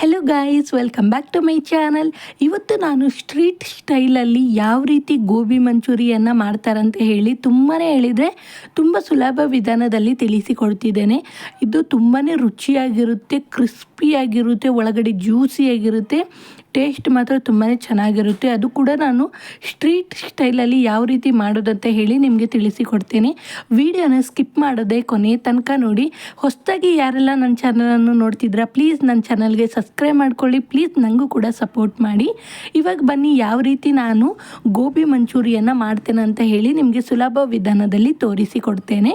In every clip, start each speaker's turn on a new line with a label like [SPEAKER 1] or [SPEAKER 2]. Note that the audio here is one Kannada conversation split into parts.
[SPEAKER 1] Hello guys welcome back to my channel ಇವತ್ತು ನಾನು ಸ್ಟ್ರೀಟ್ ಸ್ಟೈಲಲ್ಲಿ ಯಾವ ರೀತಿ ಗೋಬಿ ಮಂಚೂರಿಯನ್ನು ಮಾಡ್ತಾರಂತ ಹೇಳಿ ತುಂಬಾ ಹೇಳಿದರೆ ತುಂಬ ಸುಲಭ ವಿಧಾನದಲ್ಲಿ ತಿಳಿಸಿಕೊಡ್ತಿದ್ದೇನೆ. ಇದು ತುಂಬಾ ರುಚಿಯಾಗಿರುತ್ತೆ ಕ್ರಿಸ್ಪಿಯಾಗಿರುತ್ತೆ ಒಳಗಡೆ ಜ್ಯೂಸಿಯಾಗಿರುತ್ತೆ ಟೇಸ್ಟ್ ಮಾತ್ರ ತುಂಬಾ ಚೆನ್ನಾಗಿರುತ್ತೆ. ಅದು ಕೂಡ ನಾನು ಸ್ಟ್ರೀಟ್ ಸ್ಟೈಲಲ್ಲಿ ಯಾವ ರೀತಿ ಮಾಡೋದಂತ ಹೇಳಿ ನಿಮಗೆ ತಿಳಿಸಿಕೊಡ್ತೀನಿ. ವಿಡಿಯೋನ ಸ್ಕಿಪ್ ಮಾಡೋದೇ ಕೊನೆ ತನಕ ನೋಡಿ. ಹೊಸದಾಗಿ ಯಾರೆಲ್ಲ ನನ್ನ ಚಾನಲನ್ನು ನೋಡ್ತಿದ್ರ ಪ್ಲೀಸ್ ನನ್ನ ಚಾನಲ್ಗೆ ಸಬ್ಸ್ಕ್ರೈಬ್ ಮಾಡ್ಕೊಳ್ಳಿ. ಪ್ಲೀಸ್ ನನಗೂ ಕೂಡ ಸಪೋರ್ಟ್ ಮಾಡಿ. ಇವಾಗ ಬನ್ನಿ ಯಾವ ರೀತಿ ನಾನು ಗೋಬಿ ಮಂಚೂರಿಯನ್ನು ಮಾಡ್ತೇನೆ ಅಂತ ಹೇಳಿ ನಿಮಗೆ ಸುಲಭ ವಿಧಾನದಲ್ಲಿ ತೋರಿಸಿಕೊಡ್ತೇನೆ.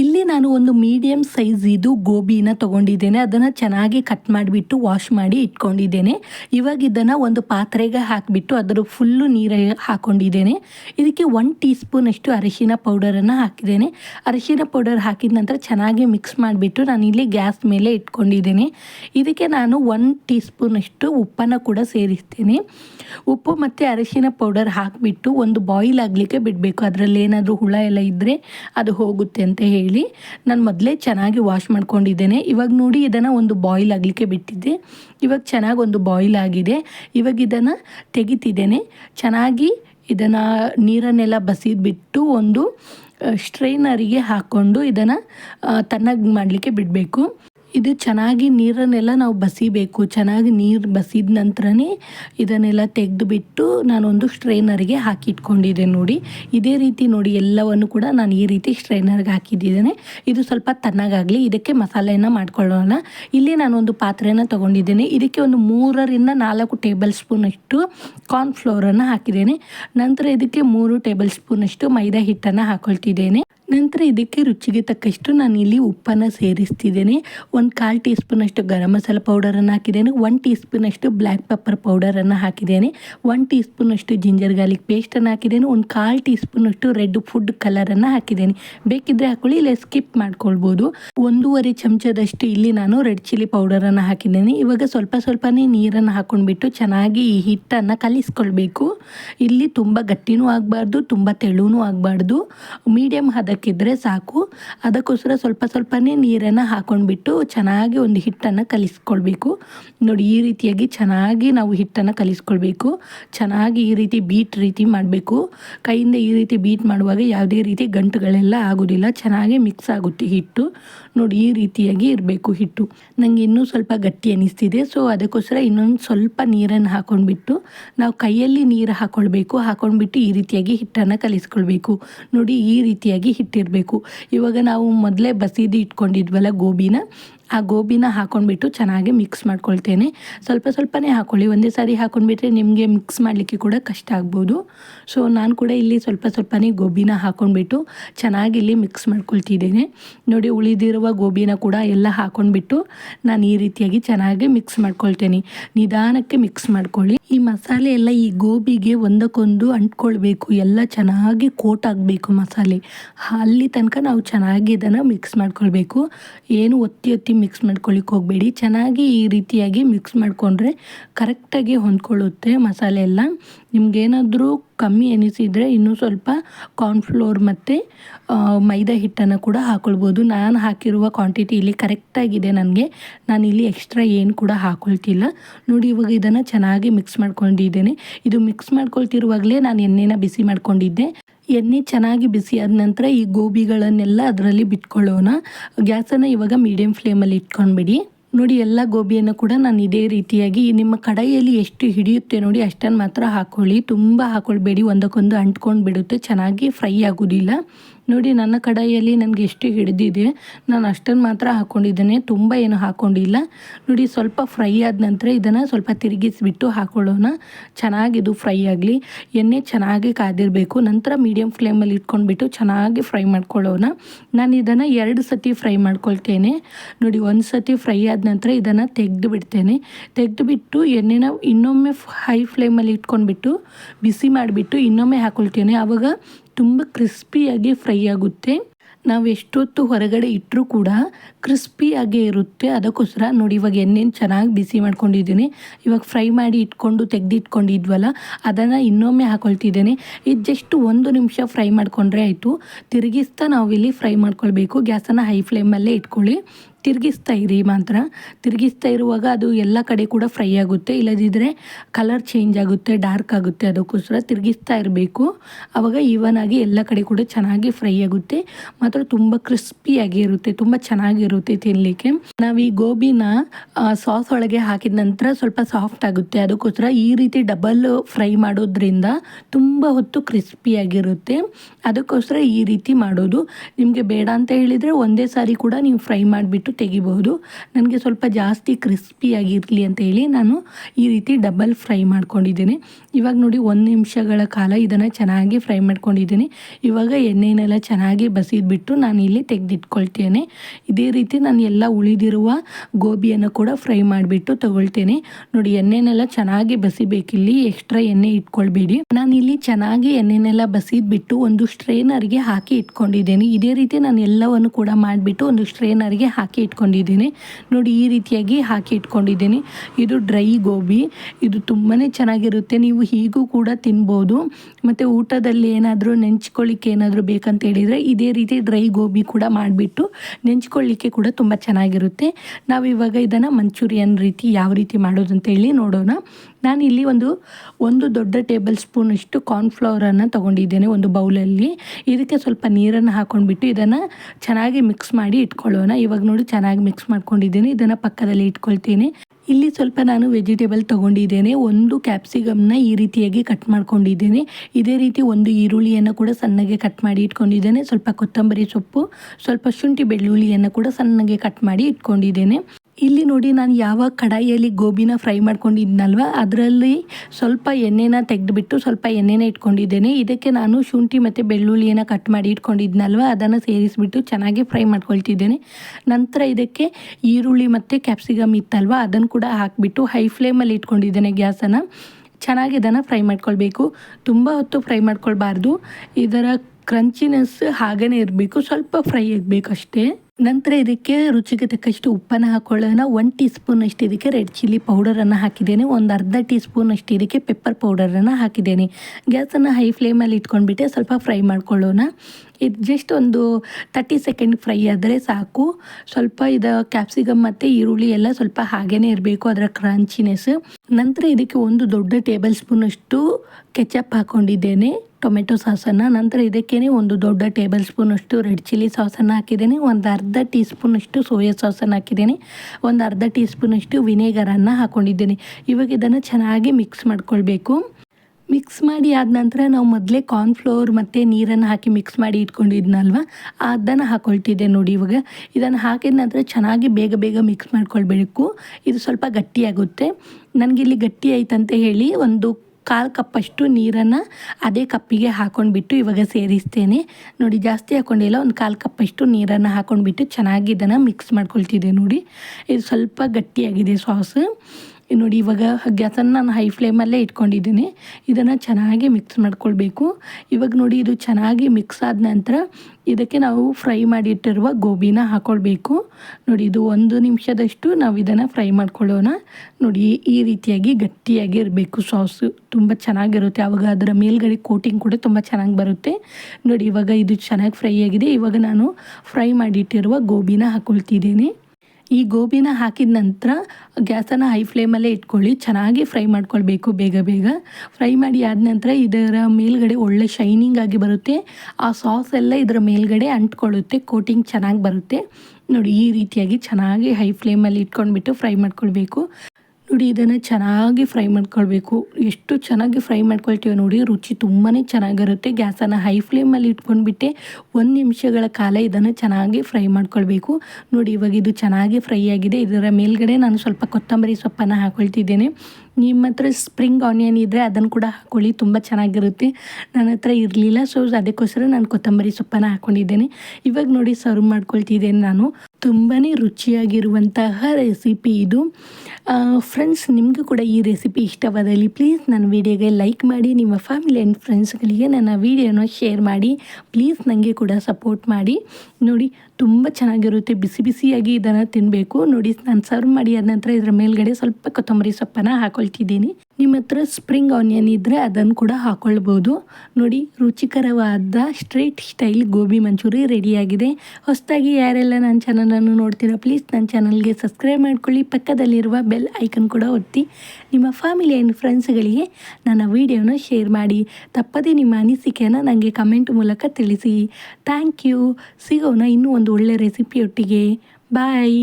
[SPEAKER 1] ಇಲ್ಲಿ ನಾನು ಒಂದು ಮೀಡಿಯಮ್ ಸೈಜ್ ಇದು ಗೋಬಿನ ತೊಗೊಂಡಿದ್ದೇನೆ. ಅದನ್ನು ಚೆನ್ನಾಗಿ ಕಟ್ ಮಾಡಿಬಿಟ್ಟು ವಾಶ್ ಮಾಡಿ ಇಟ್ಕೊಂಡಿದ್ದೇನೆ. ಇವಾಗ ಇದನ್ನು ಒಂದು ಪಾತ್ರೆಗೆ ಹಾಕಿಬಿಟ್ಟು ಅದರ ಫುಲ್ಲು ನೀರು ಹಾಕ್ಕೊಂಡಿದ್ದೇನೆ ಇದಕ್ಕೆ ಒನ್ ಟೀ ಸ್ಪೂನಷ್ಟು ಅರಿಶಿನ ಪೌಡರನ್ನು ಹಾಕಿದ್ದೇನೆ. ಅರಿಶಿನ ಪೌಡರ್ ಹಾಕಿದ ನಂತರ ಚೆನ್ನಾಗಿ ಮಿಕ್ಸ್ ಮಾಡಿಬಿಟ್ಟು ನಾನು ಇಲ್ಲಿ ಗ್ಯಾಸ್ ಮೇಲೆ ಇಟ್ಕೊಂಡಿದ್ದೇನೆ. ಇದಕ್ಕೆ ನಾನು ಒನ್ ಟೀ ಸ್ಪೂನಷ್ಟು ಉಪ್ಪನ್ನು ಕೂಡ ಸೇರಿಸ್ತೇನೆ. ಉಪ್ಪು ಮತ್ತು ಅರಿಶಿನ ಪೌಡರ್ ಹಾಕಿಬಿಟ್ಟು ಒಂದು ಬಾಯ್ಲ್ ಆಗಲಿಕ್ಕೆ ಬಿಡಬೇಕು. ಅದರಲ್ಲಿ ಏನಾದರೂ ಹುಳ ಎಲ್ಲ ಇದ್ದರೆ ಅದು ಹೋಗುತ್ತೆ ಅಂತ ಹೇಳಿ. ನಾನು ಮೊದಲೇ ಚೆನ್ನಾಗಿ ವಾಶ್ ಮಾಡ್ಕೊಂಡಿದ್ದೇನೆ. ಇವಾಗ ನೋಡಿ ಇದನ್ನು ಒಂದು ಬಾಯ್ಲ್ ಆಗಲಿಕ್ಕೆ ಬಿಟ್ಟಿದ್ದೆ. ಇವಾಗ ಚೆನ್ನಾಗಿ ಒಂದು ಬಾಯ್ಲ್ ಆಗಿದೆ. ಇವಾಗ ಇದನ್ನು ತೆಗಿತಿದ್ದೇನೆ. ಚೆನ್ನಾಗಿ ಇದನ್ನು ನೀರನ್ನೆಲ್ಲ ಬಸಿದ್ಬಿಟ್ಟು ಒಂದು ಸ್ಟ್ರೈನರಿಗೆ ಹಾಕ್ಕೊಂಡು ಇದನ್ನು ತಣ್ಣಗೆ ಮಾಡಲಿಕ್ಕೆ ಬಿಡಬೇಕು. ಇದು ಚೆನ್ನಾಗಿ ನೀರನ್ನೆಲ್ಲ ನಾವು ಬಸಿಬೇಕು. ಚೆನ್ನಾಗಿ ನೀರು ಬಸಿದ ನಂತರನೇ ಇದನ್ನೆಲ್ಲ ತೆಗೆದುಬಿಟ್ಟು ನಾನೊಂದು ಸ್ಟ್ರೈನರ್ಗೆ ಹಾಕಿಟ್ಕೊಂಡಿದ್ದೆ ನೋಡಿ. ಇದೇ ರೀತಿ ನೋಡಿ ಎಲ್ಲವನ್ನು ಕೂಡ ನಾನು ಈ ರೀತಿ ಸ್ಟ್ರೈನರ್ಗೆ ಹಾಕಿದ್ದಿದ್ದೇನೆ ಇದು ಸ್ವಲ್ಪ ತಣ್ಣಗಾಗಲಿ, ಇದಕ್ಕೆ ಮಸಾಲೆಯನ್ನು ಮಾಡ್ಕೊಳ್ಳೋಣ. ಇಲ್ಲಿ ನಾನೊಂದು ಪಾತ್ರೆಯನ್ನು ತೊಗೊಂಡಿದ್ದೇನೆ. ಇದಕ್ಕೆ ಒಂದು ಮೂರರಿಂದ ನಾಲ್ಕು ಟೇಬಲ್ ಸ್ಪೂನಷ್ಟು ಕಾರ್ನ್ಫ್ಲೋರನ್ನು ಹಾಕಿದ್ದೇನೆ. ನಂತರ ಇದಕ್ಕೆ ಮೂರು ಟೇಬಲ್ ಸ್ಪೂನಷ್ಟು ಮೈದಾ ಹಿಟ್ಟನ್ನು ಹಾಕೊಳ್ತಿದ್ದೇನೆ. ನಂತರ ಇದಕ್ಕೆ ರುಚಿಗೆ ತಕ್ಕಷ್ಟು ನಾನು ಇಲ್ಲಿ ಉಪ್ಪನ್ನು ಸೇರಿಸ್ತಿದ್ದೇನೆ. ಒಂದು ಕಾಲು ಟೀ ಸ್ಪೂನಷ್ಟು ಗರಂ ಮಸಾಲ ಪೌಡರನ್ನು ಹಾಕಿದ್ದೇನೆ. ಒನ್ ಟೀ ಸ್ಪೂನಷ್ಟು ಬ್ಲ್ಯಾಕ್ ಪೆಪ್ಪರ್ ಪೌಡರನ್ನು ಹಾಕಿದ್ದೇನೆ. ಒನ್ ಟೀ ಸ್ಪೂನಷ್ಟು ಜಿಂಜರ್ ಗಾರ್ಲಿಕ್ ಪೇಸ್ಟನ್ನು ಹಾಕಿದ್ದೇನೆ. ಒಂದು ಕಾಲು ಟೀ ಸ್ಪೂನಷ್ಟು ರೆಡ್ ಫುಡ್ ಕಲರನ್ನು ಹಾಕಿದ್ದೇನೆ. ಬೇಕಿದ್ದರೆ ಹಾಕೊಳ್ಳಿ, ಇಲ್ಲ ಸ್ಕಿಪ್ ಮಾಡ್ಕೊಳ್ಬೋದು. ಒಂದೂವರೆ ಚಮಚದಷ್ಟು ಇಲ್ಲಿ ನಾನು ರೆಡ್ ಚಿಲ್ಲಿ ಪೌಡರನ್ನು ಹಾಕಿದ್ದೇನೆ. ಇವಾಗ ಸ್ವಲ್ಪ ಸ್ವಲ್ಪನೇ ನೀರನ್ನು ಹಾಕೊಂಡ್ಬಿಟ್ಟು ಚೆನ್ನಾಗಿ ಈ ಹಿಟ್ಟನ್ನು ಕಲಿಸ್ಕೊಳ್ಬೇಕು. ಇಲ್ಲಿ ತುಂಬ ಗಟ್ಟಿನೂ ಆಗಬಾರ್ದು, ತುಂಬ ತೆಳುನೂ ಆಗಬಾರ್ದು. ಮೀಡಿಯಮ್ ಹದ ಹಾಕಿದ್ರೆ ಸಾಕು. ಅದಕ್ಕೋಸ್ಕರ ಸ್ವಲ್ಪ ಸ್ವಲ್ಪನೇ ನೀರನ್ನು ಹಾಕೊಂಡ್ಬಿಟ್ಟು ಚೆನ್ನಾಗಿ ಒಂದು ಹಿಟ್ಟನ್ನು ಕಲಿಸ್ಕೊಳ್ಬೇಕು. ನೋಡಿ, ಈ ರೀತಿಯಾಗಿ ಚೆನ್ನಾಗಿ ನಾವು ಹಿಟ್ಟನ್ನು ಕಲಿಸ್ಕೊಳ್ಬೇಕು. ಚೆನ್ನಾಗಿ ಈ ರೀತಿ ಬೀಟ್ ರೀತಿ ಮಾಡಬೇಕು. ಕೈಯಿಂದ ಈ ರೀತಿ ಬೀಟ್ ಮಾಡುವಾಗ ಯಾವುದೇ ರೀತಿ ಗಂಟುಗಳೆಲ್ಲ ಆಗೋದಿಲ್ಲ. ಚೆನ್ನಾಗಿ ಮಿಕ್ಸ್ ಆಗುತ್ತೆ ಹಿಟ್ಟು. ನೋಡಿ, ಈ ರೀತಿಯಾಗಿ ಇರಬೇಕು ಹಿಟ್ಟು. ನನಗೆ ಇನ್ನೂ ಸ್ವಲ್ಪ ಗಟ್ಟಿ ಅನ್ನಿಸ್ತಿದೆ ಸೊ, ಅದಕ್ಕೋಸ್ಕರ ಇನ್ನೊಂದು ಸ್ವಲ್ಪ ನೀರನ್ನು ಹಾಕೊಂಡ್ಬಿಟ್ಟು ನಾವು ಕೈಯಲ್ಲಿ ನೀರು ಹಾಕ್ಕೊಳ್ಬೇಕು ಹಾಕೊಂಡ್ಬಿಟ್ಟು ಈ ರೀತಿಯಾಗಿ ಹಿಟ್ಟನ್ನು ಕಲಿಸ್ಕೊಳ್ಬೇಕು. ನೋಡಿ, ಈ ರೀತಿಯಾಗಿ ಹಿಟ್ಟಿರಬೇಕು ಇವಾಗ ನಾವು ಮೊದಲೇ ಬಸೀದಿ ಇಟ್ಕೊಂಡಿದ್ವಲ್ಲ ಗೋಬಿನ? ಆ ಗೋಬಿನ ಹಾಕೊಂಡ್ಬಿಟ್ಟು ಚೆನ್ನಾಗಿ ಮಿಕ್ಸ್ ಮಾಡ್ಕೊಳ್ತೇನೆ. ಸ್ವಲ್ಪ ಸ್ವಲ್ಪನೇ ಹಾಕ್ಕೊಳ್ಳಿ ಒಂದೇ ಸಾರಿ ಹಾಕೊಂಡ್ಬಿಟ್ರೆ ನಿಮಗೆ ಮಿಕ್ಸ್ ಮಾಡಲಿಕ್ಕೆ ಕೂಡ ಕಷ್ಟ ಆಗ್ಬೋದು. ಸೊ ನಾನು ಕೂಡ ಇಲ್ಲಿ ಸ್ವಲ್ಪ ಸ್ವಲ್ಪನೇ ಗೋಬಿನ ಹಾಕೊಂಡ್ಬಿಟ್ಟು ಚೆನ್ನಾಗಿ ಇಲ್ಲಿ ಮಿಕ್ಸ್ ಮಾಡ್ಕೊಳ್ತಿದ್ದೇನೆ. ನೋಡಿ, ಉಳಿದಿರುವ ಗೋಬಿನ ಕೂಡ ಎಲ್ಲ ಹಾಕೊಂಡ್ಬಿಟ್ಟು ನಾನು ಈ ರೀತಿಯಾಗಿ ಚೆನ್ನಾಗಿ ಮಿಕ್ಸ್ ಮಾಡ್ಕೊಳ್ತೇನೆ. ನಿಧಾನಕ್ಕೆ ಮಿಕ್ಸ್ ಮಾಡ್ಕೊಳ್ಳಿ. ಈ ಮಸಾಲೆ ಎಲ್ಲ ಈ ಗೋಬಿಗೆ ಒಂದಕ್ಕೊಂದು ಅಂಟ್ಕೊಳ್ಬೇಕು. ಎಲ್ಲ ಚೆನ್ನಾಗಿ ಕೋಟ್ ಆಗಬೇಕು ಮಸಾಲೆ. ಅಲ್ಲಿ ತನಕ ನಾವು ಚೆನ್ನಾಗಿ ಇದನ್ನು ಮಿಕ್ಸ್ ಮಾಡ್ಕೊಳ್ಬೇಕು. ಏನು ಒತ್ತಿ ಒತ್ತಿ ಮಿಕ್ಸ್ ಮಾಡ್ಕೊಳ್ಳಿಕ್ಕೆ ಹೋಗಬೇಡಿ. ಚೆನ್ನಾಗಿ ಈ ರೀತಿಯಾಗಿ ಮಿಕ್ಸ್ ಮಾಡಿಕೊಂಡ್ರೆ ಕರೆಕ್ಟಾಗಿ ಹೊಂದ್ಕೊಳ್ಳುತ್ತೆ ಮಸಾಲೆ ಎಲ್ಲ. ನಿಮಗೇನಾದರೂ ಕಮ್ಮಿ ಎನಿಸಿದರೆ ಇನ್ನೂ ಸ್ವಲ್ಪ ಕಾರ್ನ್ಫ್ಲೋರ್ ಮತ್ತು ಮೈದಾ ಹಿಟ್ಟನ್ನು ಕೂಡ ಹಾಕ್ಕೊಳ್ಬೋದು ನಾನು ಹಾಕಿರುವ ಕ್ವಾಂಟಿಟಿ ಇಲ್ಲಿ ಕರೆಕ್ಟಾಗಿದೆ ನನಗೆ. ನಾನು ಇಲ್ಲಿ ಎಕ್ಸ್ಟ್ರಾ ಏನು ಕೂಡ ಹಾಕ್ಕೊಳ್ತಿಲ್ಲ ನೋಡಿ ಇವಾಗ ಇದನ್ನು ಚೆನ್ನಾಗಿ ಮಿಕ್ಸ್ ಮಾಡ್ಕೊಂಡಿದ್ದೇನೆ. ಇದು ಮಿಕ್ಸ್ ಮಾಡ್ಕೊಳ್ತಿರುವಾಗಲೇ ನಾನು ಎಣ್ಣೆನ ಬಿಸಿ ಮಾಡ್ಕೊಂಡಿದ್ದೆ. ಎಣ್ಣೆ ಚೆನ್ನಾಗಿ ಬಿಸಿ ಆದ ನಂತರ ಈ ಗೋಬಿಗಳನ್ನೆಲ್ಲ ಅದರಲ್ಲಿ ಬಿಟ್ಕೊಳ್ಳೋಣ. ಗ್ಯಾಸನ್ನು ಇವಾಗ ಮೀಡಿಯಮ್ ಫ್ಲೇಮಲ್ಲಿ ಇಟ್ಕೊಂಡ್ಬಿಡಿ. ನೋಡಿ, ಎಲ್ಲ ಗೋಬಿಯನ್ನು ಕೂಡ ನಾನು ಇದೇ ರೀತಿಯಾಗಿ ನಿಮ್ಮ ಕಡಾಯಿಯಲ್ಲಿ ಎಷ್ಟು ಹಿಡಿಯುತ್ತೆ ನೋಡಿ, ಅಷ್ಟನ್ನು ಮಾತ್ರ ಹಾಕ್ಕೊಳ್ಳಿ ತುಂಬ ಹಾಕ್ಕೊಳ್ಬೇಡಿ ಒಂದಕ್ಕೊಂದು ಅಂಟ್ಕೊಂಡು ಬಿಡುತ್ತೆ ಚೆನ್ನಾಗಿ ಫ್ರೈ ಆಗೋದಿಲ್ಲ. ನೋಡಿ, ನನ್ನ ಕಡಾಯಿಯಲ್ಲಿ ನನಗೆ ಎಷ್ಟು ಹಿಡಿದಿದೆ. ನಾನು ಅಷ್ಟನ್ನು ಮಾತ್ರ ಹಾಕ್ಕೊಂಡಿದ್ದೇನೆ ತುಂಬ ಏನು ಹಾಕ್ಕೊಂಡಿಲ್ಲ ನೋಡಿ, ಸ್ವಲ್ಪ ಫ್ರೈ ಆದ ನಂತರ ಇದನ್ನು ಸ್ವಲ್ಪ ತಿರುಗಿಸ್ಬಿಟ್ಟು ಹಾಕೊಳ್ಳೋಣ. ಚೆನ್ನಾಗಿದು ಫ್ರೈ ಆಗಲಿ. ಎಣ್ಣೆ ಚೆನ್ನಾಗಿ ಕಾದಿರಬೇಕು. ನಂತರ ಮೀಡಿಯಮ್ ಫ್ಲೇಮಲ್ಲಿ ಇಟ್ಕೊಂಡ್ಬಿಟ್ಟು ಚೆನ್ನಾಗಿ ಫ್ರೈ ಮಾಡ್ಕೊಳ್ಳೋಣ. ನಾನು ಇದನ್ನು ಎರಡು ಸತಿ ಫ್ರೈ ಮಾಡ್ಕೊಳ್ತೇನೆ. ನೋಡಿ, ಒಂದು ಸತಿ ಫ್ರೈ ಆದ ನಂತರ ಇದನ್ನು ತೆಗೆದು ಬಿಡ್ತೇನೆ ತೆಗೆದು ಬಿಟ್ಟು ಎಣ್ಣೆನ ಇನ್ನೊಮ್ಮೆ ಹೈ ಫ್ಲೇಮಲ್ಲಿ ಇಟ್ಕೊಂಡ್ಬಿಟ್ಟು ಬಿಸಿ ಮಾಡಿಬಿಟ್ಟು ಇನ್ನೊಮ್ಮೆ ಹಾಕ್ಕೊಳ್ತೇನೆ ಆವಾಗ ತುಂಬ ಕ್ರಿಸ್ಪಿಯಾಗಿ ಫ್ರೈ ಆಗುತ್ತೆ. ನಾವು ಎಷ್ಟೊತ್ತು ಹೊರಗಡೆ ಇಟ್ಟರೂ ಕೂಡ ಕ್ರಿಸ್ಪಿಯಾಗೇ ಇರುತ್ತೆ. ಅದಕ್ಕೋಸ್ಕರ ನೋಡಿ ಇವಾಗ ಎಣ್ಣೆನ ಚೆನ್ನಾಗಿ ಬಿಸಿ ಮಾಡ್ಕೊಂಡಿದ್ದೀನಿ. ಇವಾಗ ಫ್ರೈ ಮಾಡಿ ಇಟ್ಕೊಂಡು ತೆಗೆದಿಟ್ಕೊಂಡಿದ್ವಲ್ಲ ಅದನ್ನು ಇನ್ನೊಮ್ಮೆ ಹಾಕೊಳ್ತಿದ್ದೇನೆ. ಇದು ಜಸ್ಟ್ ಒಂದು ನಿಮಿಷ ಫ್ರೈ ಮಾಡಿಕೊಂಡ್ರೆ ಆಯಿತು. ತಿರುಗಿಸ್ತಾ ನಾವು ಇಲ್ಲಿ ಫ್ರೈ ಮಾಡ್ಕೊಳ್ಬೇಕು. ಗ್ಯಾಸನ್ನು ಹೈ ಫ್ಲೇಮಲ್ಲೇ ಇಟ್ಕೊಳ್ಳಿ. ತಿರುಗಿಸ್ತಾ ಇರಿ ಮಾತ್ರ. ತಿರುಗಿಸ್ತಾ ಇರುವಾಗ ಅದು ಎಲ್ಲ ಕಡೆ ಕೂಡ ಫ್ರೈ ಆಗುತ್ತೆ. ಇಲ್ಲದಿದ್ದರೆ ಕಲರ್ ಚೇಂಜ್ ಆಗುತ್ತೆ ಡಾರ್ಕ್ ಆಗುತ್ತೆ ಅದಕ್ಕೋಸ್ಕರ ತಿರುಗಿಸ್ತಾ ಇರಬೇಕು. ಆವಾಗ ಈವನ್ ಆಗಿ ಎಲ್ಲ ಕಡೆ ಕೂಡ ಚೆನ್ನಾಗಿ ಫ್ರೈ ಆಗುತ್ತೆ. ಮಾತ್ರ ತುಂಬ ಕ್ರಿಸ್ಪಿಯಾಗಿ ಇರುತ್ತೆ, ತುಂಬ ಚೆನ್ನಾಗಿರುತ್ತೆ ತಿನ್ನಲಿಕ್ಕೆ ನಾವು ಈ ಗೋಬಿನ ಸಾಸ್ ಒಳಗೆ ಹಾಕಿದ ನಂತರ ಸ್ವಲ್ಪ ಸಾಫ್ಟ್ ಆಗುತ್ತೆ. ಅದಕ್ಕೋಸ್ಕರ ಈ ರೀತಿ ಡಬಲ್ ಫ್ರೈ ಮಾಡೋದ್ರಿಂದ ತುಂಬ ಹೊತ್ತು ಕ್ರಿಸ್ಪಿಯಾಗಿರುತ್ತೆ ಅದಕ್ಕೋಸ್ಕರ ಈ ರೀತಿ ಮಾಡೋದು. ನಿಮಗೆ ಬೇಡ ಅಂತ ಹೇಳಿದರೆ ಒಂದೇ ಸಾರಿ ಕೂಡ ನೀವು ಫ್ರೈ ಮಾಡಿಬಿಟ್ಟು ತೆಗಿಬಹುದು. ನನಗೆ ಸ್ವಲ್ಪ ಜಾಸ್ತಿ ಕ್ರಿಸ್ಪಿಯಾಗಿರಲಿ ಅಂತ ಹೇಳಿ ನಾನು ಈ ರೀತಿ ಡಬಲ್ ಫ್ರೈ ಮಾಡ್ಕೊಂಡಿದ್ದೀನಿ. ಇವಾಗ ನೋಡಿ ಒಂದು ನಿಮಿಷಗಳ ಕಾಲ ಇದನ್ನು ಚೆನ್ನಾಗಿ ಫ್ರೈ ಮಾಡ್ಕೊಂಡಿದ್ದೀನಿ. ಇವಾಗ ಎಣ್ಣೆನೆಲ್ಲ ಚೆನ್ನಾಗಿ ಬಸಿದ್ಬಿಟ್ಟು ನಾನು ಇಲ್ಲಿ ತೆಗೆದಿಟ್ಕೊಳ್ತೇನೆ. ಇದೇ ರೀತಿ ನಾನು ಎಲ್ಲ ಉಳಿದಿರುವ ಗೋಬಿಯನ್ನು ಕೂಡ ಫ್ರೈ ಮಾಡಿಬಿಟ್ಟು ತಗೊಳ್ತೇನೆ. ನೋಡಿ, ಎಣ್ಣೆನೆಲ್ಲ ಚೆನ್ನಾಗಿ ಬಸಿಬೇಕಿಲ್ಲಿ ಎಕ್ಸ್ಟ್ರಾ ಎಣ್ಣೆ ಇಟ್ಕೊಳ್ಬೇಡಿ. ನಾನು ಇಲ್ಲಿ ಚೆನ್ನಾಗಿ ಎಣ್ಣೆನೆಲ್ಲ ಬಸಿದ್ಬಿಟ್ಟು ಒಂದು ಸ್ಟ್ರೇನರ್ಗೆ ಹಾಕಿ ಇಟ್ಕೊಂಡಿದ್ದೇನೆ. ಇದೇ ರೀತಿ ನಾನು ಎಲ್ಲವನ್ನು ಕೂಡ ಮಾಡಿಬಿಟ್ಟು ಒಂದು ಸ್ಟ್ರೇನರ್ಗೆ ಹಾಕಿ ಇಟ್ಕೊಂಡಿದ್ದೀನಿ. ನೋಡಿ, ಈ ರೀತಿಯಾಗಿ ಹಾಕಿ ಇಟ್ಕೊಂಡಿದ್ದೀನಿ. ಇದು ಡ್ರೈ ಗೋಬಿ. ಇದು ತುಂಬಾ ಚೆನ್ನಾಗಿರುತ್ತೆ. ನೀವು ಹೀಗೂ ಕೂಡ ತಿನ್ಬೋದು. ಮತ್ತು ಊಟದಲ್ಲಿ ಏನಾದರೂ ನೆಂಚ್ಕೊಳ್ಳಿಕ್ಕೆ ಏನಾದರೂ ಬೇಕಂತ ಹೇಳಿದರೆ ಇದೇ ರೀತಿ ಡ್ರೈ ಗೋಬಿ ಕೂಡ ಮಾಡಿಬಿಟ್ಟು ನೆಂಚ್ಕೊಳ್ಳಿಕ್ಕೆ ಕೂಡ ತುಂಬ ಚೆನ್ನಾಗಿರುತ್ತೆ. ನಾವು ಇವಾಗ ಇದನ್ನು ಮಂಚೂರಿಯನ್ ರೀತಿ ಯಾವ ರೀತಿ ಮಾಡೋದು ಅಂತ ಹೇಳಿ ನೋಡೋಣ. ನಾನು ಇಲ್ಲಿ ಒಂದು ಒಂದು ದೊಡ್ಡ ಟೇಬಲ್ ಸ್ಪೂನಷ್ಟು ಕಾರ್ನ್ಫ್ಲವರನ್ನು ತೊಗೊಂಡಿದ್ದೇನೆ ಒಂದು ಬೌಲಲ್ಲಿ. ಇದಕ್ಕೆ ಸ್ವಲ್ಪ ನೀರನ್ನು ಹಾಕ್ಕೊಂಡ್ಬಿಟ್ಟು ಇದನ್ನು ಚೆನ್ನಾಗಿ ಮಿಕ್ಸ್ ಮಾಡಿ ಇಟ್ಕೊಳ್ಳೋಣ. ಇವಾಗ ನೋಡಿ ಚೆನ್ನಾಗಿ ಮಿಕ್ಸ್ ಮಾಡ್ಕೊಂಡಿದ್ದೀನಿ. ಇದನ್ನು ಪಕ್ಕದಲ್ಲಿ ಇಟ್ಕೊಳ್ತೀನಿ. ಇಲ್ಲಿ ಸ್ವಲ್ಪ ನಾನು ವೆಜಿಟೇಬಲ್ ತೊಗೊಂಡಿದ್ದೇನೆ. ಒಂದು ಕ್ಯಾಪ್ಸಿಕಮ್ನ ಈ ರೀತಿಯಾಗಿ ಕಟ್ ಮಾಡ್ಕೊಂಡಿದ್ದೇನೆ. ಇದೇ ರೀತಿ ಒಂದು ಈರುಳ್ಳಿಯನ್ನು ಕೂಡ ಸಣ್ಣಗೆ ಕಟ್ ಮಾಡಿ ಇಟ್ಕೊಂಡಿದ್ದೇನೆ. ಸ್ವಲ್ಪ ಕೊತ್ತಂಬರಿ ಸೊಪ್ಪು, ಸ್ವಲ್ಪ ಶುಂಠಿ ಬೆಳ್ಳುಳ್ಳಿಯನ್ನು ಕೂಡ ಸಣ್ಣಗೆ ಕಟ್ ಮಾಡಿ ಇಟ್ಕೊಂಡಿದ್ದೇನೆ. ಇಲ್ಲಿ ನೋಡಿ ನಾನು ಯಾವ ಕಡಾಯಿಯಲ್ಲಿ ಗೋಬಿನ ಫ್ರೈ ಮಾಡ್ಕೊಂಡಿದ್ನಲ್ವ? ಅದರಲ್ಲಿ ಸ್ವಲ್ಪ ಎಣ್ಣೆನ ತೆಗೆದುಬಿಟ್ಟು ಸ್ವಲ್ಪ ಎಣ್ಣೆನ ಇಟ್ಕೊಂಡಿದ್ದೇನೆ. ಇದಕ್ಕೆ ನಾನು ಶುಂಠಿ ಮತ್ತು ಬೆಳ್ಳುಳ್ಳಿಯನ್ನು ಕಟ್ ಮಾಡಿ ಇಟ್ಕೊಂಡಿದ್ನಲ್ವ? ಅದನ್ನು ಸೇರಿಸಿಬಿಟ್ಟು ಚೆನ್ನಾಗಿ ಫ್ರೈ ಮಾಡ್ಕೊಳ್ತಿದ್ದೇನೆ. ನಂತರ ಇದಕ್ಕೆ ಈರುಳ್ಳಿ ಮತ್ತು ಕ್ಯಾಪ್ಸಿಕಮ್ ಇತ್ತಲ್ವ? ಅದನ್ನು ಕೂಡ ಹಾಕಿಬಿಟ್ಟು ಹೈ ಫ್ಲೇಮಲ್ಲಿ ಇಟ್ಕೊಂಡಿದ್ದೇನೆ ಗ್ಯಾಸನ್ನು. ಚೆನ್ನಾಗಿ ಇದನ್ನು ಫ್ರೈ ಮಾಡ್ಕೊಳ್ಬೇಕು. ತುಂಬ ಹೊತ್ತು ಫ್ರೈ ಮಾಡ್ಕೊಳ್ಬಾರ್ದು. ಇದರ ಕ್ರಂಚಿನೆಸ್ ಹಾಗೇ ಇರಬೇಕು. ಸ್ವಲ್ಪ ಫ್ರೈ ಆಗಬೇಕು ಅಷ್ಟೇ ನಂತರ ಇದಕ್ಕೆ ರುಚಿಗೆ ತಕ್ಕಷ್ಟು ಉಪ್ಪನ್ನು ಹಾಕೊಳ್ಳೋಣ. ಒನ್ ಟೀ ಸ್ಪೂನ್ ಅಷ್ಟು ಇದಕ್ಕೆ ರೆಡ್ ಚಿಲ್ಲಿ ಪೌಡರನ್ನು ಹಾಕಿದ್ದೇನೆ. ಒಂದು ಅರ್ಧ ಟೀ ಸ್ಪೂನ್ ಅಷ್ಟು ಇದಕ್ಕೆ ಪೆಪ್ಪರ್ ಪೌಡರನ್ನು ಹಾಕಿದ್ದೇನೆ. ಗ್ಯಾಸನ್ನು ಹೈ ಫ್ಲೇಮಲ್ಲಿ ಇಟ್ಕೊಂಡ್ಬಿಟ್ಟೆ ಸ್ವಲ್ಪ ಫ್ರೈ ಮಾಡ್ಕೊಳ್ಳೋಣ. ಇದು ಜಸ್ಟ್ ಒಂದು ತರ್ಟಿ ಸೆಕೆಂಡ್ ಫ್ರೈ ಆದರೆ ಸಾಕು. ಸ್ವಲ್ಪ ಇದು ಕ್ಯಾಪ್ಸಿಕಮ್ ಮತ್ತು ಈರುಳ್ಳಿ ಎಲ್ಲ ಸ್ವಲ್ಪ ಹಾಗೇ ಇರಬೇಕು ಅದರ ಕ್ರಂಚಿನೆಸ್. ನಂತರ ಇದಕ್ಕೆ ಒಂದು ದೊಡ್ಡ ಟೇಬಲ್ ಸ್ಪೂನಷ್ಟು ಕೆಚಪ್ ಹಾಕ್ಕೊಂಡಿದ್ದೇನೆ ಟೊಮೆಟೊ ಸಾಸನ್ನು. ನಂತರ ಇದಕ್ಕೇ ಒಂದು ದೊಡ್ಡ ಟೇಬಲ್ ಸ್ಪೂನಷ್ಟು ರೆಡ್ ಚಿಲ್ಲಿ ಸಾಸನ್ನು ಹಾಕಿದ್ದೀನಿ. ಒಂದು ಅರ್ಧ ಟೀ ಸ್ಪೂನಷ್ಟು ಸೋಯಾ ಸಾಸನ್ನು ಹಾಕಿದ್ದೀನಿ. ಒಂದು ಅರ್ಧ ಟೀ ಸ್ಪೂನಷ್ಟು ವಿನೇಗರನ್ನು ಹಾಕ್ಕೊಂಡಿದ್ದೀನಿ ಇವಾಗ ಇದನ್ನು ಚೆನ್ನಾಗಿ ಮಿಕ್ಸ್ ಮಾಡ್ಕೊಳ್ಬೇಕು. ಮಿಕ್ಸ್ ಮಾಡಿ ಆದ ನಂತರ ನಾವು ಮೊದಲೇ ಕಾರ್ನ್ಫ್ಲೋರ್ ಮತ್ತು ನೀರನ್ನು ಹಾಕಿ ಮಿಕ್ಸ್ ಮಾಡಿ ಇಟ್ಕೊಂಡಿದ್ನಲ್ವ? ಅದನ್ನು ಹಾಕೊಳ್ತಿದ್ದೆ ನೋಡಿ ಇವಾಗ. ಇದನ್ನು ಹಾಕಿದ ನಂತರ ಚೆನ್ನಾಗಿ ಬೇಗ ಬೇಗ ಮಿಕ್ಸ್ ಮಾಡ್ಕೊಳ್ಬೇಕು. ಇದು ಸ್ವಲ್ಪ ಗಟ್ಟಿಯಾಗುತ್ತೆ. ನನಗಿಲ್ಲಿ ಗಟ್ಟಿ ಆಯ್ತಂತ ಹೇಳಿ ಒಂದು ಕಾಲು ಕಪ್ಪಷ್ಟು ನೀರನ್ನು ಅದೇ ಕಪ್ಪಿಗೆ ಹಾಕೊಂಡ್ಬಿಟ್ಟು ಇವಾಗ ಸೇರಿಸ್ತೇನೆ. ನೋಡಿ, ಜಾಸ್ತಿ ಹಾಕ್ಕೊಂಡಿಲ್ಲ ಒಂದು ಕಾಲು ಕಪ್ಪಷ್ಟು ನೀರನ್ನು ಹಾಕೊಂಡ್ಬಿಟ್ಟು ಚೆನ್ನಾಗಿ ಇದನ್ನು ಮಿಕ್ಸ್ ಮಾಡ್ಕೊಳ್ತಿದ್ದೆ ನೋಡಿ. ಇದು ಸ್ವಲ್ಪ ಗಟ್ಟಿಯಾಗಿದೆ ಸಾಸ್. ನೋಡಿ, ಇವಾಗ ಗ್ಯಾಸನ್ನು ನಾನು ಹೈ ಫ್ಲೇಮಲ್ಲೇ ಇಟ್ಕೊಂಡಿದ್ದೀನಿ. ಇದನ್ನು ಚೆನ್ನಾಗಿ ಮಿಕ್ಸ್ ಮಾಡ್ಕೊಳ್ಬೇಕು. ಇವಾಗ ನೋಡಿ, ಇದು ಚೆನ್ನಾಗಿ ಮಿಕ್ಸ್ ಆದ ನಂತರ ಇದಕ್ಕೆ ನಾವು ಫ್ರೈ ಮಾಡಿಟ್ಟಿರುವ ಗೋಬಿನ ಹಾಕ್ಕೊಳ್ಬೇಕು ನೋಡಿ, ಇದು ಒಂದು ನಿಮಿಷದಷ್ಟು ನಾವು ಇದನ್ನು ಫ್ರೈ ಮಾಡ್ಕೊಳ್ಳೋಣ. ನೋಡಿ, ಈ ರೀತಿಯಾಗಿ ಗಟ್ಟಿಯಾಗಿ ಇರಬೇಕು ಸಾಸು. ತುಂಬ ಚೆನ್ನಾಗಿರುತ್ತೆ. ಆವಾಗ ಅದರ ಮೇಲ್ಗಡೆ ಕೋಟಿಂಗ್ ಕೂಡ ತುಂಬ ಚೆನ್ನಾಗಿ ಬರುತ್ತೆ. ನೋಡಿ, ಇವಾಗ ಇದು ಚೆನ್ನಾಗಿ ಫ್ರೈ ಆಗಿದೆ. ಇವಾಗ ನಾನು ಫ್ರೈ ಮಾಡಿಟ್ಟಿರುವ ಗೋಬಿನ ಹಾಕ್ಕೊಳ್ತಿದ್ದೀನಿ ಈ ಗೋಬಿನ ಹಾಕಿದ ನಂತರ ಗ್ಯಾಸನ್ನು ಹೈ ಫ್ಲೇಮಲ್ಲೇ ಇಟ್ಕೊಳ್ಳಿ. ಚೆನ್ನಾಗಿ ಫ್ರೈ ಮಾಡ್ಕೊಳ್ಬೇಕು ಬೇಗ ಬೇಗ. ಫ್ರೈ ಮಾಡಿ ಆದ ನಂತರ ಇದರ ಮೇಲ್ಗಡೆ ಒಳ್ಳೆ ಶೈನಿಂಗ್ ಆಗಿ ಬರುತ್ತೆ. ಆ ಸಾಸ್ ಎಲ್ಲ ಇದರ ಮೇಲ್ಗಡೆ ಅಂಟ್ಕೊಳ್ಳುತ್ತೆ. ಕೋಟಿಂಗ್ ಚೆನ್ನಾಗಿ ಬರುತ್ತೆ. ನೋಡಿ ಈ ರೀತಿಯಾಗಿ ಚೆನ್ನಾಗಿ ಹೈ ಫ್ಲೇಮಲ್ಲಿ ಇಟ್ಕೊಂಡ್ಬಿಟ್ಟು ಫ್ರೈ ಮಾಡ್ಕೊಳ್ಬೇಕು. ನೋಡಿ ಇದನ್ನು ಚೆನ್ನಾಗಿ ಫ್ರೈ ಮಾಡ್ಕೊಳ್ಬೇಕು. ಎಷ್ಟು ಚೆನ್ನಾಗಿ ಫ್ರೈ ಮಾಡ್ಕೊಳ್ತೀವಿ ನೋಡಿ, ರುಚಿ ತುಂಬಾ ಚೆನ್ನಾಗಿರುತ್ತೆ. ಗ್ಯಾಸನ್ನು ಹೈ ಫ್ಲೇಮಲ್ಲಿ ಇಟ್ಕೊಂಡ್ಬಿಟ್ಟೆ ಒಂದು ನಿಮಿಷಗಳ ಕಾಲ ಇದನ್ನು ಚೆನ್ನಾಗಿ ಫ್ರೈ ಮಾಡ್ಕೊಳ್ಬೇಕು. ನೋಡಿ, ಇವಾಗ ಇದು ಚೆನ್ನಾಗಿ ಫ್ರೈ ಆಗಿದೆ. ಇದರ ಮೇಲ್ಗಡೆ ನಾನು ಸ್ವಲ್ಪ ಕೊತ್ತಂಬರಿ ಸೊಪ್ಪನ್ನು ಹಾಕೊಳ್ತಿದ್ದೇನೆ. ನಿಮ್ಮ ಹತ್ರ ಸ್ಪ್ರಿಂಗ್ ಆನಿಯನ್ ಇದ್ದರೆ ಅದನ್ನು ಕೂಡ ಹಾಕ್ಕೊಳ್ಳಿ ತುಂಬ ಚೆನ್ನಾಗಿರುತ್ತೆ. ನನ್ನ ಹತ್ರ ಇರಲಿಲ್ಲ, ಸೊ ಅದಕ್ಕೋಸ್ಕರ ನಾನು ಕೊತ್ತಂಬರಿ ಸೊಪ್ಪನ್ನು ಹಾಕ್ಕೊಂಡಿದ್ದೇನೆ ಇವಾಗ ನೋಡಿ ಸರ್ವ್ ಮಾಡ್ಕೊಳ್ತಿದ್ದೇನೆ ನಾನು. ತುಂಬಾ ರುಚಿಯಾಗಿರುವಂತಹ ರೆಸಿಪಿ ಇದು. ಫ್ರೆಂಡ್ಸ್ ನಿಮಗೂ ಕೂಡ ಈ ರೆಸಿಪಿ ಇಷ್ಟವಾದಲ್ಲಿ ಪ್ಲೀಸ್ ನನ್ನ ವೀಡಿಯೋಗೆ ಲೈಕ್ ಮಾಡಿ, ನಿಮ್ಮ ಫ್ಯಾಮಿಲಿ ಆ್ಯಂಡ್ ಫ್ರೆಂಡ್ಸ್ಗಳಿಗೆ ನನ್ನ ವೀಡಿಯೋನ ಶೇರ್ ಮಾಡಿ ಪ್ಲೀಸ್ ನನಗೆ ಕೂಡ ಸಪೋರ್ಟ್ ಮಾಡಿ. ನೋಡಿ, ತುಂಬ ಚೆನ್ನಾಗಿರುತ್ತೆ, ಬಿಸಿ ಬಿಸಿಯಾಗಿ ಇದನ್ನು ತಿನ್ನಬೇಕು ನೋಡಿ, ನಾನು ಸರ್ವ್ ಮಾಡಿ ಆದ ನಂತರ ಇದರ ಮೇಲ್ಗಡೆ ಸ್ವಲ್ಪ ಕೊತ್ತಂಬರಿ ಸೊಪ್ಪನ್ನು ಹಾಕೊಳ್ತಿದ್ದೀನಿ. ನಿಮ್ಮ ಹತ್ರ ಸ್ಪ್ರಿಂಗ್ ಆನಿಯನ್ ಇದ್ದರೆ ಅದನ್ನು ಕೂಡ ಹಾಕ್ಕೊಳ್ಬೋದು ನೋಡಿ, ರುಚಿಕರವಾದ ಸ್ಟ್ರೀಟ್ ಸ್ಟೈಲ್ ಗೋಬಿ ಮಂಚೂರಿ ರೆಡಿಯಾಗಿದೆ ಹೊಸದಾಗಿ ಯಾರೆಲ್ಲ ನನ್ನ ಚಾನಲನ್ನು ನೋಡ್ತೀರಾ ಪ್ಲೀಸ್ ನನ್ನ ಚಾನಲ್ಗೆ ಸಬ್ಸ್ಕ್ರೈಬ್ ಮಾಡ್ಕೊಳ್ಳಿ. ಪಕ್ಕದಲ್ಲಿರುವ ಬೆಲ್ ಐಕನ್ ಕೂಡ ಒತ್ತಿ. ನಿಮ್ಮ ಫ್ಯಾಮಿಲಿ ಆ್ಯಂಡ್ ಫ್ರೆಂಡ್ಸ್ಗಳಿಗೆ ನನ್ನ ವೀಡಿಯೋನ ಶೇರ್ ಮಾಡಿ. ತಪ್ಪದೇ ನಿಮ್ಮ ಅನಿಸಿಕೆಯನ್ನು ನನಗೆ ಕಮೆಂಟ್ ಮೂಲಕ ತಿಳಿಸಿ. ಥ್ಯಾಂಕ್ ಯು ಸಿಗೋಣ ಇನ್ನೂ ಒಂದು ಒಳ್ಳೆ ರೆಸಿಪಿಯೊಟ್ಟಿಗೆ ಬಾಯ್